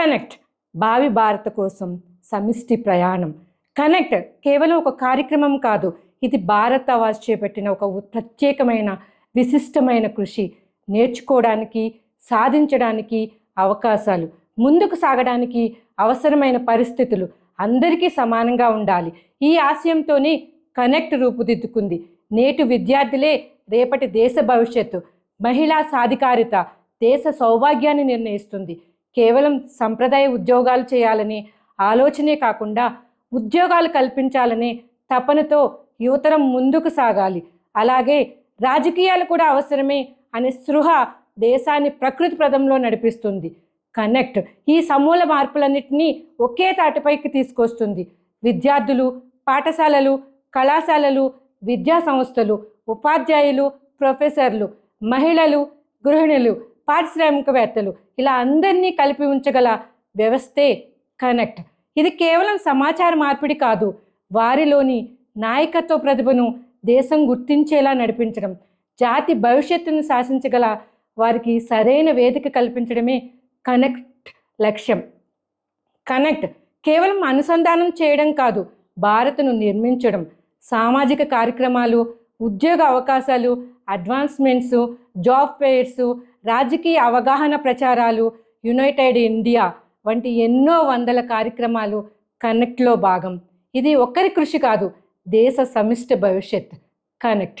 Connect భావి భారత కోసం సమిష్టి ప్రయాణం. కనెక్ట్ కేవలం ఒక కార్యక్రమం కాదు ఇది భారత్ అవాజ్ చేపట్టిన ఒక ప్రత్యేకమైన విశిష్టమైన కృషి. నేర్చుకోవడానికి సాధించడానికి అవకాశాలు ముందుకు సాగడానికి అవసరమైన పరిస్థితులు అందరికీ సమానంగా ఉండాలి. ఈ ఆశయంతోనే కనెక్ట్ రూపుదిద్దుకుంది. నేటి విద్యార్థులే రేపటి దేశ భవిష్యత్తు మహిళా సాధికారిత దేశ సౌభాగ్యాన్ని నిర్ణయిస్తుంది. కేవలం సంప్రదాయ ఉద్యోగాలు చేయాలని ఆలోచనే కాకుండా ఉద్యోగాలు కల్పించాలనే తపనతో యువతరం ముందుకు సాగాలి. అలాగే రాజకీయాలు కూడా అవసరమే అనే స్పృహ దేశాన్ని ప్రకృతి ప్రదంలో నడిపిస్తుంది. కనెక్ట్ ఈ సమూల మార్పులన్నింటినీ ఒకే తాటిపైకి తీసుకొస్తుంది. విద్యార్థులు పాఠశాలలు కళాశాలలు విద్యా సంస్థలు ఉపాధ్యాయులు ప్రొఫెసర్లు మహిళలు గృహిణులు పారిశ్రామికవేత్తలు. ఇలా అందరినీ కలిపి ఉంచగల వ్యవస్థే కనెక్ట్. ఇది కేవలం సమాచార మార్పిడి కాదు వారిలోని నాయకత్వ ప్రతిభను దేశం గుర్తించేలా నడిపించడం. జాతి భవిష్యత్తును శాసించగల వారికి సరైన వేదిక కల్పించడమే కనెక్ట్ లక్ష్యం. కనెక్ట్ కేవలం అనుసంధానం చేయడం కాదు భారత్ను నిర్మించడం. సామాజిక కార్యక్రమాలు ఉద్యోగ అవకాశాలు అడ్వాన్స్మెంట్స్ జాబ్ ఫెయిర్స్ రాజకీయ అవగాహన ప్రచారాలు యునైటెడ్ ఇండియా వంటి ఎన్నో వందల కార్యక్రమాలు కనెక్ట్లో భాగం. ఇది ఒక్కరి కృషి కాదు దేశ సమిష్టి భవిష్యత్ కనెక్ట్